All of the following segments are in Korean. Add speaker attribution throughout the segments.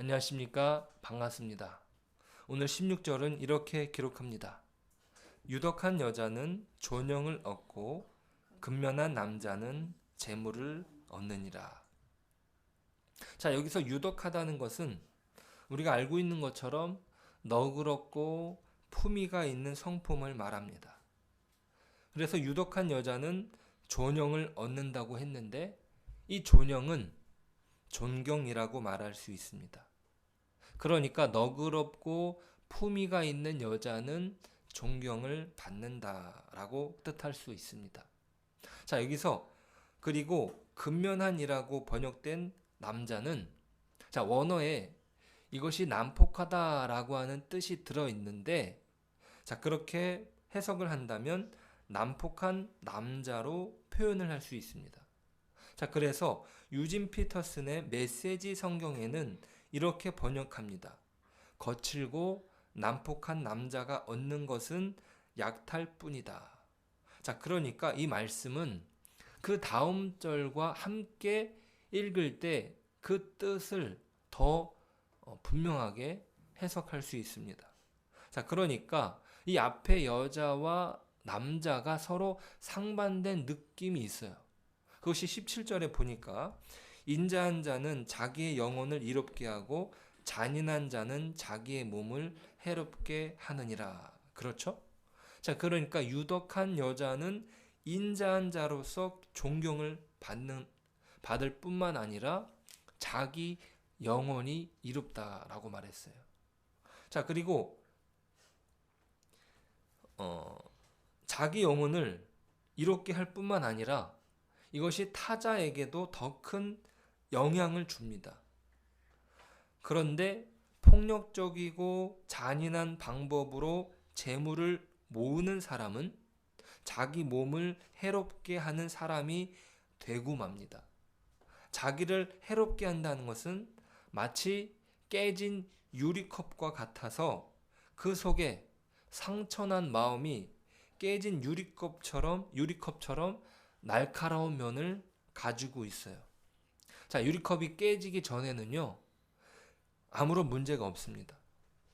Speaker 1: 안녕하십니까. 반갑습니다. 오늘 16절은 이렇게 기록합니다. 유덕한 여자는 존영을 얻고 근면한 남자는 재물을 얻느니라. 자, 여기서 유덕하다는 것은 우리가 알고 있는 것처럼 너그럽고 품위가 있는 성품을 말합니다. 그래서 유덕한 여자는 존영을 얻는다고 했는데 이 존영은 존경이라고 말할 수 있습니다. 그러니까 너그럽고 품위가 있는 여자는 존경을 받는다라고 뜻할 수 있습니다. 자, 여기서 그리고 근면한이라고 번역된 남자는 자, 원어에 이것이 난폭하다라고 하는 뜻이 들어 있는데 자, 그렇게 해석을 한다면 난폭한 남자로 표현을 할 수 있습니다. 자, 그래서 유진 피터슨의 메시지 성경에는 이렇게 번역합니다. 거칠고 난폭한 남자가 얻는 것은 약탈 뿐이다. 자, 그러니까 이 말씀은 그 다음 절과 함께 읽을 때 그 뜻을 더 어, 분명하게 해석할 수 있습니다. 자, 그러니까 이 앞에 여자와 남자가 서로 상반된 느낌이 있어요. 그것이 17절에 보니까 인자한 자는 자기의 영혼을 이롭게 하고 잔인한 자는 자기의 몸을 해롭게 하느니라. 그렇죠? 자, 그러니까 유덕한 여자는 인자한 자로서 존경을 받는 받을 뿐만 아니라 자기 영혼이 이롭다라고 말했어요. 자, 그리고 어 자기 영혼을 이롭게 할 뿐만 아니라 이것이 타자에게도 더 큰 영향을 줍니다. 그런데 폭력적이고 잔인한 방법으로 재물을 모으는 사람은 자기 몸을 해롭게 하는 사람이 되고 맙니다. 자기를 해롭게 한다는 것은 마치 깨진 유리컵과 같아서 그 속에 상처난 마음이 깨진 유리컵처럼 유리컵처럼 날카로운 면을 가지고 있어요. 자, 유리컵이 깨지기 전에는요. 아무런 문제가 없습니다.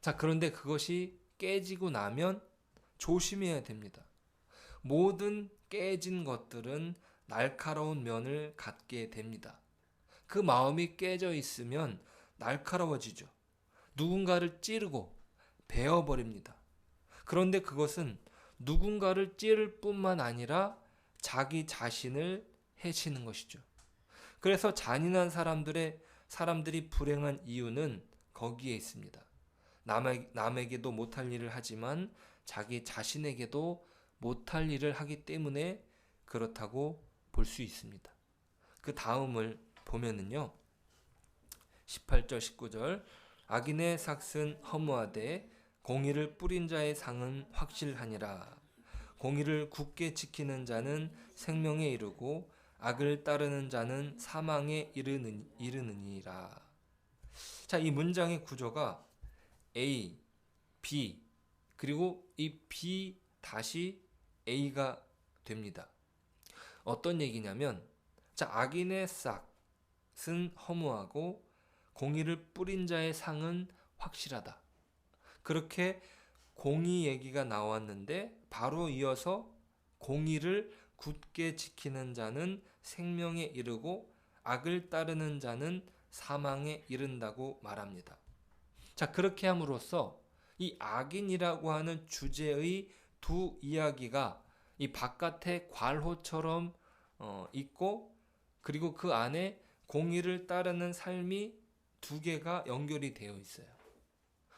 Speaker 1: 자, 그런데 그것이 깨지고 나면 조심해야 됩니다. 모든 깨진 것들은 날카로운 면을 갖게 됩니다. 그 마음이 깨져 있으면 날카로워지죠. 누군가를 찌르고 베어버립니다. 그런데 그것은 누군가를 찌를 뿐만 아니라 자기 자신을 해치는 것이죠. 그래서 잔인한 사람들의 사람들이 불행한 이유는 거기에 있습니다. 남에, 남에게도 못할 일을 하지만 자기 자신에게도 못할 일을 하기 때문에 그렇다고 볼 수 있습니다. 그 다음을 보면은요. 18절 19절 악인의 삭은 허무하되 공의를 뿌린 자의 상은 확실하니라. 공의를 굳게 지키는 자는 생명에 이르고 악을 따르는 자는 사망에 이르는, 이르느니라. 자, 이 문장의 구조가 A, B, 그리고 이 B 다시 A가 됩니다. 어떤 얘기냐면, 자, 악인의 싹은 허무하고 공의를 뿌린 자의 상은 확실하다. 그렇게 공의 얘기가 나왔는데 바로 이어서 공의를 굳게 지키는 자는 생명에 이르고 악을 따르는 자는 사망에 이른다고 말합니다. 자, 그렇게 함으로써 이 악인이라고 하는 주제의 두 이야기가 이 바깥에 괄호처럼 어, 있고 그리고 그 안에 공의를 따르는 삶이 두 개가 연결이 되어 있어요.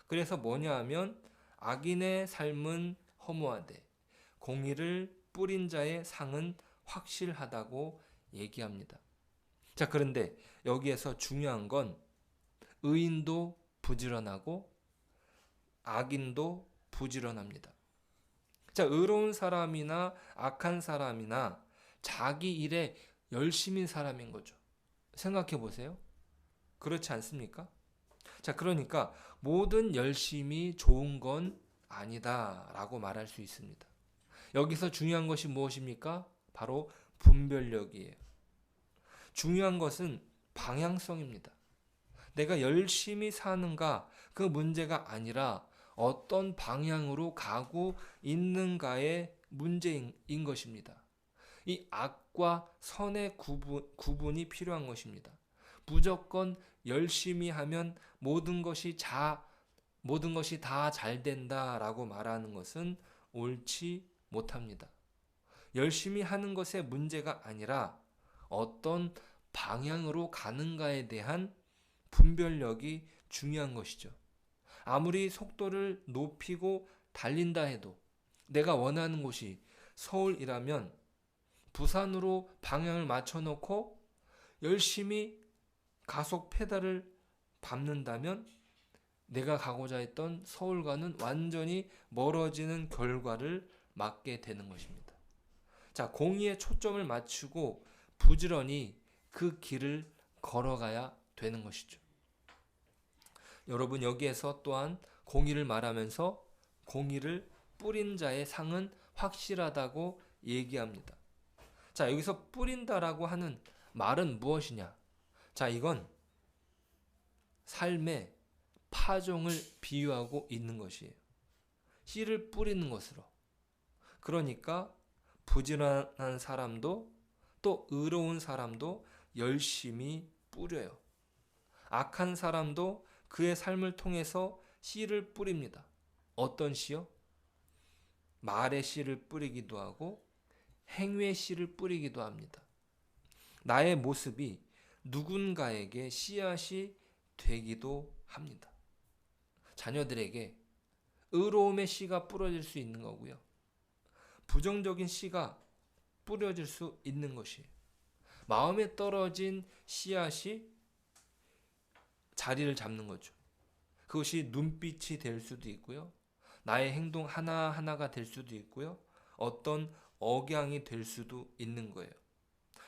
Speaker 1: 그래서 뭐냐 하면 악인의 삶은 허무하되 공의를 뿌린 자의 상은 확실하다고 얘기합니다. 자, 그런데 여기에서 중요한 건 의인도 부지런하고 악인도 부지런합니다. 자, 의로운 사람이나 악한 사람이나 자기 일에 열심인 사람인 거죠. 생각해 보세요. 그렇지 않습니까? 자, 그러니까 모든 열심이 좋은 건 아니다라고 말할 수 있습니다. 여기서 중요한 것이 무엇입니까? 바로 분별력이에요. 중요한 것은 방향성입니다. 내가 열심히 사는가 그 문제가 아니라 어떤 방향으로 가고 있는가의 문제인 것입니다. 이 악과 선의 구분, 구분이 필요한 것입니다. 무조건 열심히 하면 모든 것이 자, 모든 것이 다 잘 된다라고 말하는 것은 옳지 못합니다. 열심히 하는 것의 문제가 아니라 어떤 방향으로 가는가에 대한 분별력이 중요한 것이죠. 아무리 속도를 높이고 달린다 해도 내가 원하는 곳이 서울이라면 부산으로 방향을 맞춰놓고 열심히 가속 페달을 밟는다면 내가 가고자 했던 서울과는 완전히 멀어지는 결과를 맞게 되는 것입니다. 자, 공의에 초점을 맞추고 부지런히 그 길을 걸어가야 되는 것이죠. 여러분 여기에서 또한 공의를 말하면서 공의를 뿌린 자의 상은 확실하다고 얘기합니다. 자, 여기서 뿌린다라고 하는 말은 무엇이냐? 자, 이건 삶의 파종을 비유하고 있는 것이에요. 씨를 뿌리는 것으로. 그러니까 부지런한 사람도 또 의로운 사람도 열심히 뿌려요. 악한 사람도 그의 삶을 통해서 씨를 뿌립니다. 어떤 씨요? 말의 씨를 뿌리기도 하고 행위의 씨를 뿌리기도 합니다. 나의 모습이 누군가에게 씨앗이 되기도 합니다. 자녀들에게 의로움의 씨가 뿌려질 수 있는 거고요. 부정적인 씨가 뿌려질 수 있는 것이에요. 마음에 떨어진 씨앗이 자리를 잡는 거죠. 그것이 눈빛이 될 수도 있고요. 나의 행동 하나하나가 될 수도 있고요. 어떤 억양이 될 수도 있는 거예요.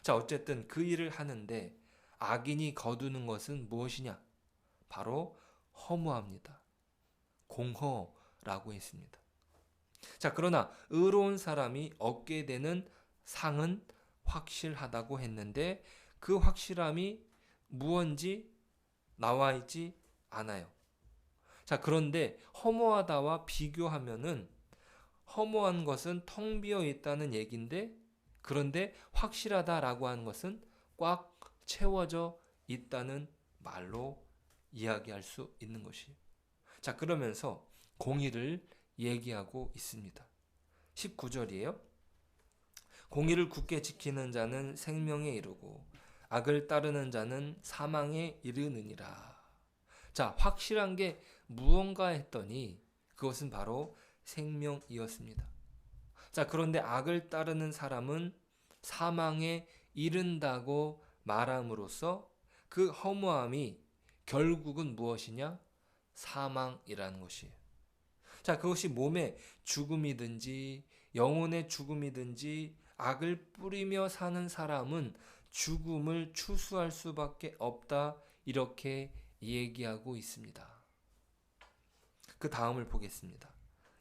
Speaker 1: 자, 어쨌든 그 일을 하는데 악인이 거두는 것은 무엇이냐? 바로 허무합니다. 공허라고 했습니다. 자, 그러나 의로운 사람이 얻게 되는 상은 확실하다고 했는데 그 확실함이 무언지 나와 있지 않아요. 자, 그런데 허무하다와 비교하면은 허무한 것은 텅 비어 있다는 얘기인데 그런데 확실하다라고 하는 것은 꽉 채워져 있다는 말로 이야기할 수 있는 것이에요. 자, 그러면서 공의를 얘기하고 있습니다. 19절이에요. 공의를 굳게 지키는 자는 생명에 이르고 악을 따르는 자는 사망에 이르느니라. 자, 확실한 게 무언가 했더니 그것은 바로 생명이었습니다. 자, 그런데 악을 따르는 사람은 사망에 이른다고 말함으로써 그 허무함이 결국은 무엇이냐? 사망이라는 것이에요. 자, 그것이 몸의 죽음이든지 영혼의 죽음이든지 악을 뿌리며 사는 사람은 죽음을 추수할 수밖에 없다. 이렇게 얘기하고 있습니다. 그 다음을 보겠습니다.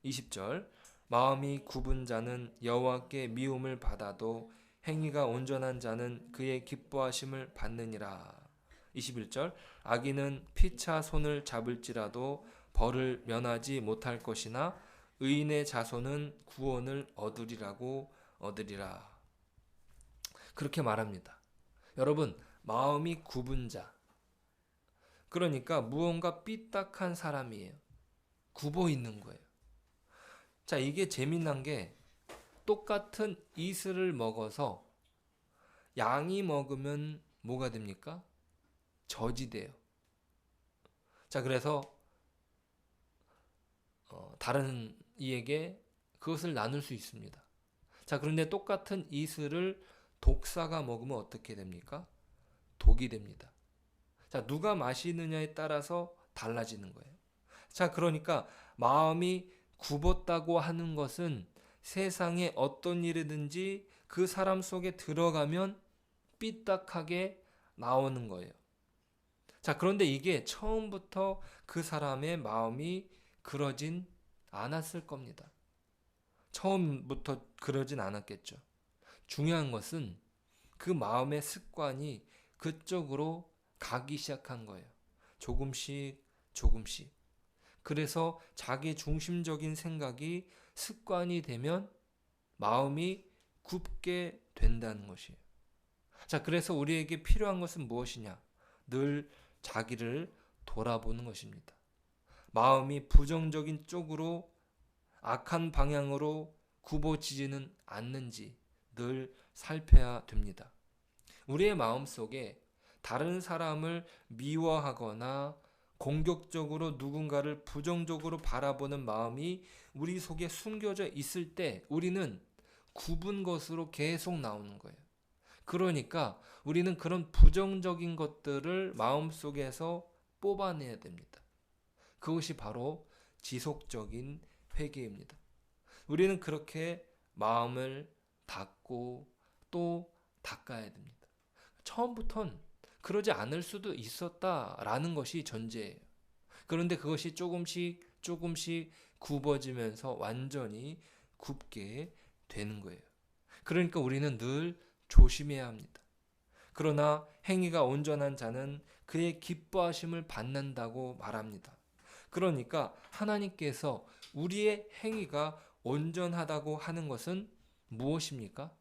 Speaker 1: 20절 마음이 굽은 자는 여호와께 미움을 받아도 행위가 온전한 자는 그의 기뻐하심을 받느니라. 21절 악인은 피차 손을 잡을지라도 벌을 면하지 못할 것이나 의인의 자손은 구원을 얻으리라고 얻으리라. 그렇게 말합니다. 여러분, 마음이 굽은 자. 그러니까 무언가 삐딱한 사람이에요. 굽어 있는 거예요. 자, 이게 재미난 게 똑같은 이슬을 먹어서 양이 먹으면 뭐가 됩니까? 젖이 돼요. 자, 그래서 어, 다른 이에게 그것을 나눌 수 있습니다. 자, 그런데 똑같은 이슬을 독사가 먹으면 어떻게 됩니까? 독이 됩니다. 자, 누가 마시느냐에 따라서 달라지는 거예요. 자, 그러니까 마음이 굽었다고 하는 것은 세상에 어떤 일이든지 그 사람 속에 들어가면 삐딱하게 나오는 거예요. 자, 그런데 이게 처음부터 그 사람의 마음이 그러진 않았을 겁니다. 처음부터 그러진 않았겠죠. 중요한 것은 그 마음의 습관이 그쪽으로 가기 시작한 거예요. 조금씩 조금씩. 그래서 자기 중심적인 생각이 습관이 되면 마음이 굽게 된다는 것이에요. 자, 그래서 우리에게 필요한 것은 무엇이냐? 늘 자기를 돌아보는 것입니다. 마음이 부정적인 쪽으로 악한 방향으로 굽어지지는 않는지 늘 살펴야 됩니다. 우리의 마음 속에 다른 사람을 미워하거나 공격적으로 누군가를 부정적으로 바라보는 마음이 우리 속에 숨겨져 있을 때 우리는 굽은 것으로 계속 나오는 거예요. 그러니까 우리는 그런 부정적인 것들을 마음속에서 뽑아내야 됩니다. 그것이 바로 지속적인 회개입니다. 우리는 그렇게 마음을 닫고 또 닦아야 됩니다. 처음부터는 그러지 않을 수도 있었다라는 것이 전제예요. 그런데 그것이 조금씩 조금씩 굽어지면서 완전히 굽게 되는 거예요. 그러니까 우리는 늘 조심해야 합니다. 그러나 행위가 온전한 자는 그의 기뻐하심을 받는다고 말합니다. 그러니까 하나님께서 우리의 행위가 온전하다고 하는 것은 무엇입니까?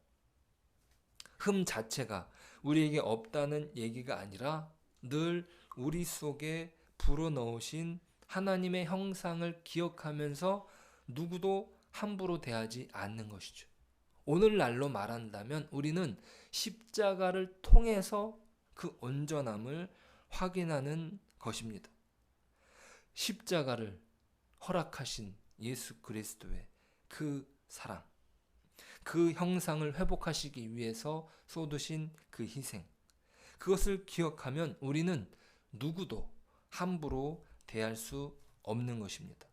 Speaker 1: 흠 자체가 우리에게 없다는 얘기가 아니라 늘 우리 속에 불어넣으신 하나님의 형상을 기억하면서 누구도 함부로 대하지 않는 것이죠. 오늘날로 말한다면 우리는 십자가를 통해서 그 온전함을 확인하는 것입니다. 십자가를 허락하신 예수 그리스도의 그 사랑, 그 형상을 회복하시기 위해서 쏟으신 그 희생, 그것을 기억하면 우리는 누구도 함부로 대할 수 없는 것입니다.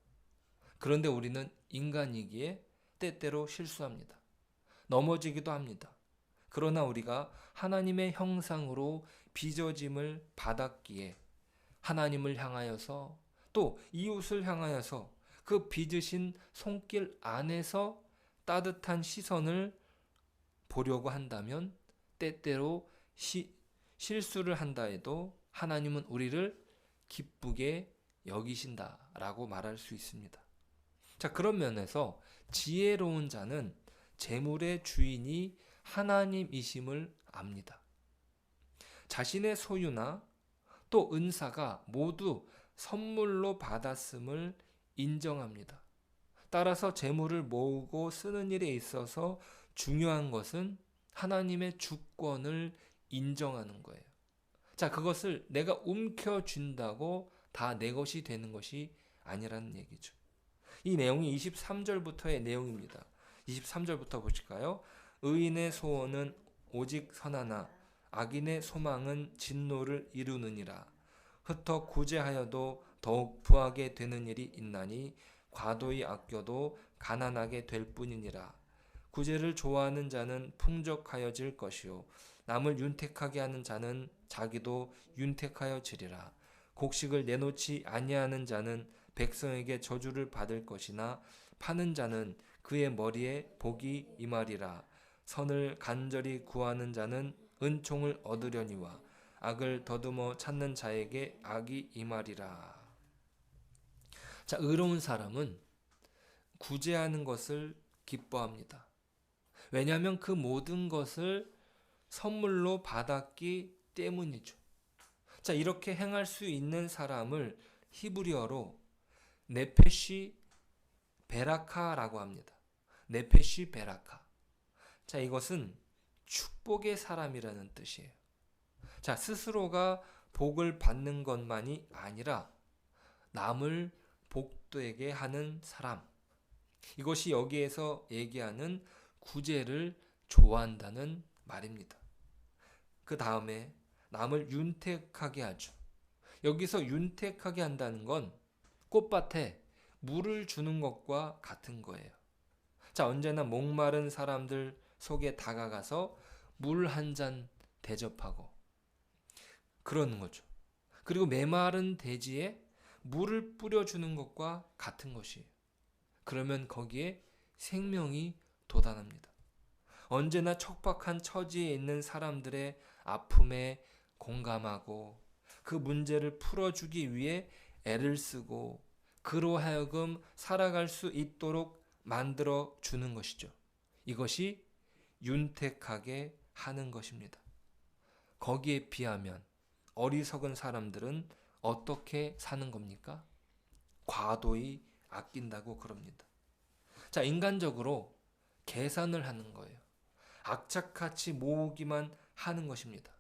Speaker 1: 그런데 우리는 인간이기에 때때로 실수합니다. 넘어지기도 합니다. 그러나 우리가 하나님의 형상으로 빚어짐을 받았기에 하나님을 향하여서 또 이웃을 향하여서 그 빚으신 손길 안에서 따뜻한 시선을 보려고 한다면 때때로 시, 실수를 한다 해도 하나님은 우리를 기쁘게 여기신다라고 말할 수 있습니다. 자, 그런 면에서 지혜로운 자는 재물의 주인이 하나님이심을 압니다. 자신의 소유나 또 은사가 모두 선물로 받았음을 인정합니다. 따라서 재물을 모으고 쓰는 일에 있어서 중요한 것은 하나님의 주권을 인정하는 거예요. 자, 그것을 내가 움켜쥔다고 다 내 것이 되는 것이 아니라는 얘기죠. 이 내용이 23절부터의 내용입니다. 23절부터 보실까요? 의인의 소원은 오직 선하나 악인의 소망은 진노를 이루느니라. 흩어 구제하여도 더욱 부하게 되는 일이 있나니 과도히 아껴도 가난하게 될 뿐이니라. 구제를 좋아하는 자는 풍족하여질 것이요 남을 윤택하게 하는 자는 자기도 윤택하여지리라. 곡식을 내놓지 아니하는 자는 백성에게 저주를 받을 것이나 파는 자는 그의 머리에 복이 임하리라. 선을 간절히 구하는 자는 은총을 얻으려니와 악을 더듬어 찾는 자에게 악이 임하리라. 자, 의로운 사람은 구제하는 것을 기뻐합니다. 왜냐하면 그 모든 것을 선물로 받았기 때문이죠. 자, 이렇게 행할 수 있는 사람을 히브리어로 네페시 베라카라고 합니다. 네페시 베라카. 자, 이것은 축복의 사람이라는 뜻이에요. 자, 스스로가 복을 받는 것만이 아니라 남을 복되게 하는 사람. 이것이 여기에서 얘기하는 구제를 좋아한다는 말입니다. 그 다음에 남을 윤택하게 하죠. 여기서 윤택하게 한다는 건 꽃밭에 물을 주는 것과 같은 거예요. 자, 언제나 목마른 사람들 속에 다가가서 물 한 잔 대접하고 그러는 거죠. 그리고 메마른 대지에 물을 뿌려주는 것과 같은 것이에요. 그러면 거기에 생명이 돋아납니다. 언제나 척박한 처지에 있는 사람들의 아픔에 공감하고 그 문제를 풀어주기 위해 애를 쓰고 그로 하여금 살아갈 수 있도록 만들어 주는 것이죠. 이것이 윤택하게 하는 것입니다. 거기에 비하면 어리석은 사람들은 어떻게 사는 겁니까? 과도히 아낀다고 그럽니다. 자, 인간적으로 계산을 하는 거예요. 악착같이 모으기만 하는 것입니다.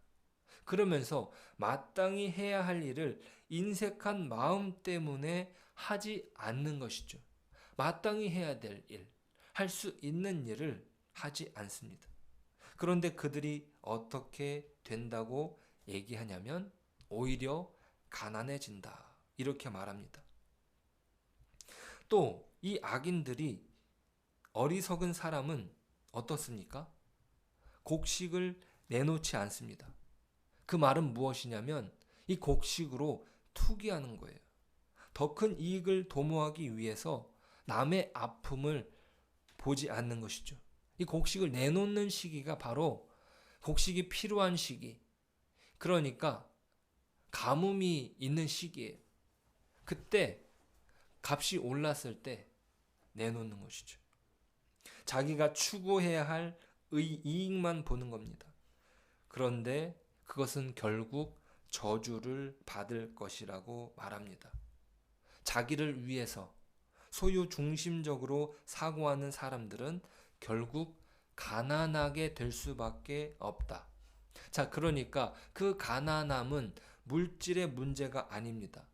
Speaker 1: 그러면서 마땅히 해야 할 일을 인색한 마음 때문에 하지 않는 것이죠. 마땅히 해야 될 일, 할 수 있는 일을 하지 않습니다. 그런데 그들이 어떻게 된다고 얘기하냐면 오히려 가난해진다. 이렇게 말합니다. 또 이 악인들이 어리석은 사람은 어떻습니까? 곡식을 내놓지 않습니다. 그 말은 무엇이냐면 이 곡식으로 투기하는 거예요. 더 큰 이익을 도모하기 위해서 남의 아픔을 보지 않는 것이죠. 이 곡식을 내놓는 시기가 바로 곡식이 필요한 시기. 그러니까 가뭄이 있는 시기예요. 그때 값이 올랐을 때 내놓는 것이죠. 자기가 추구해야 할 이익만 보는 겁니다. 그런데 그것은 결국 저주를 받을 것이라고 말합니다. 자기를 위해서 소유 중심적으로 사고하는 사람들은 결국 가난하게 될 수밖에 없다. 자, 그러니까 그 가난함은 물질의 문제가 아닙니다.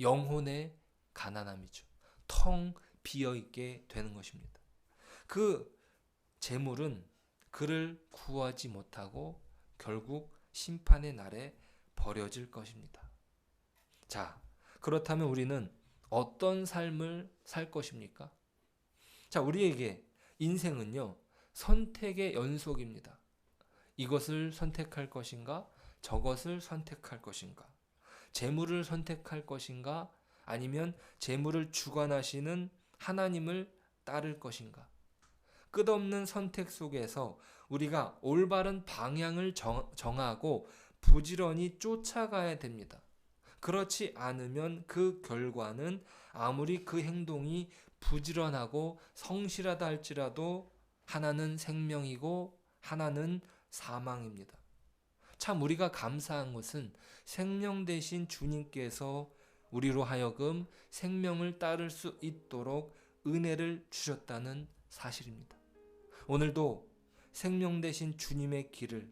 Speaker 1: 영혼의 가난함이죠. 텅 비어 있게 되는 것입니다. 그 재물은 그를 구하지 못하고 결국 심판의 날에 버려질 것입니다. 자, 그렇다면 우리는 어떤 삶을 살 것입니까? 자, 우리에게 인생은요, 선택의 연속입니다. 이것을 선택할 것인가? 저것을 선택할 것인가? 재물을 선택할 것인가? 아니면 재물을 주관하시는 하나님을 따를 것인가? 끝없는 선택 속에서 우리가 올바른 방향을 정, 정하고 부지런히 쫓아가야 됩니다. 그렇지 않으면 그 결과는 아무리 그 행동이 부지런하고 성실하다 할지라도 하나는 생명이고 하나는 사망입니다. 참 우리가 감사한 것은 생명 대신 주님께서 우리로 하여금 생명을 따를 수 있도록 은혜를 주셨다는 사실입니다. 오늘도 생명 대신 주님의 길을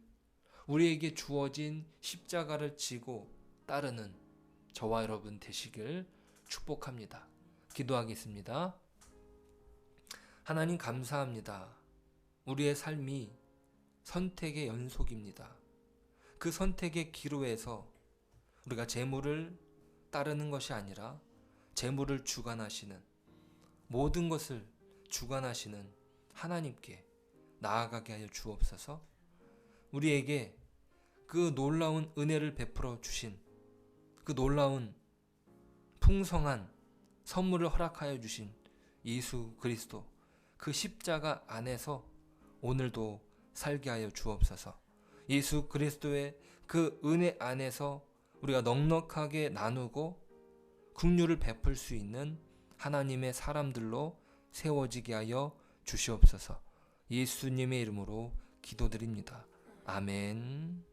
Speaker 1: 우리에게 주어진 십자가를 지고 따르는 저와 여러분 되시길 축복합니다. 기도하겠습니다. 하나님 감사합니다. 우리의 삶이 선택의 연속입니다. 그 선택의 기로에서 우리가 재물을 따르는 것이 아니라 재물을 주관하시는 모든 것을 주관하시는 하나님께 나아가게 하여 주옵소서. 우리에게 그 놀라운 은혜를 베풀어 주신 그 놀라운 풍성한 선물을 허락하여 주신 예수 그리스도 그 십자가 안에서 오늘도 살게 하여 주옵소서. 예수 그리스도의 그 은혜 안에서 우리가 넉넉하게 나누고 국류를 베풀 수 있는 하나님의 사람들로 세워지게 하여 주시옵소서. 예수님의 이름으로 기도드립니다. 아멘.